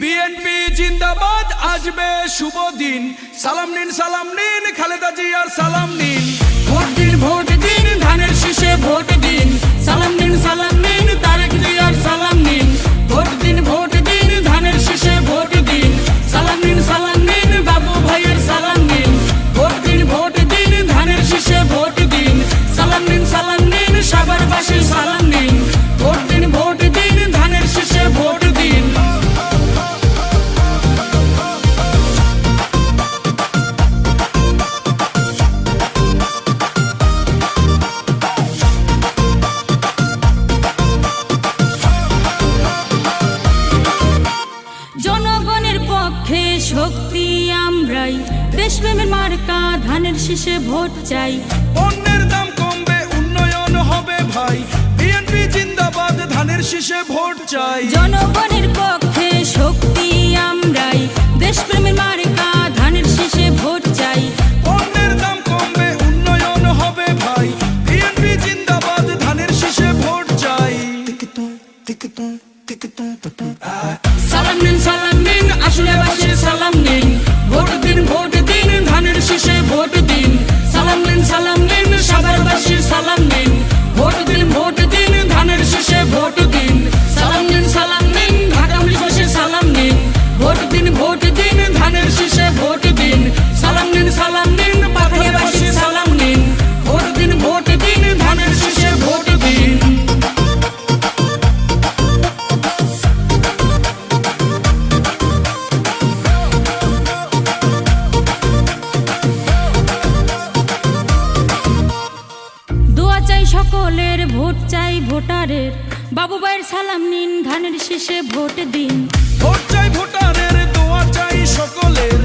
BNP জিন্দাবাদ আজবে শুভ দিন। সালাম নিন সালাম নিন, খালেদা জিয়ার সালাম নিন। ভোট দিন শক্তি আমরাই। দেশপ্রেমের মার্কা ধানের শীষে ভোট চাই। পণ্যের দাম কমবে উন্নয়ন হবে ভাই। বিএনপি জিন্দাবাদ ধানের শীষে ভোট চাই। জনগণের পক্ষে শক্তি আমরাই। দেশপ্রেমের মার্কা ধানের শীষে ভোট চাই। পণ্যের দাম কমবে উন্নয়ন হবে ভাই। বিএনপি জিন্দাবাদ ধানের শীষে ভোট চাই। সালাম নিন সালাম দলের ভোট চাই ভোটারের। বাবু ভাইয়ের সালাম নিন, ধানের শেষে ভোট দিন। ভোট চাই ভোটারের, দোয়া চাই সকলের।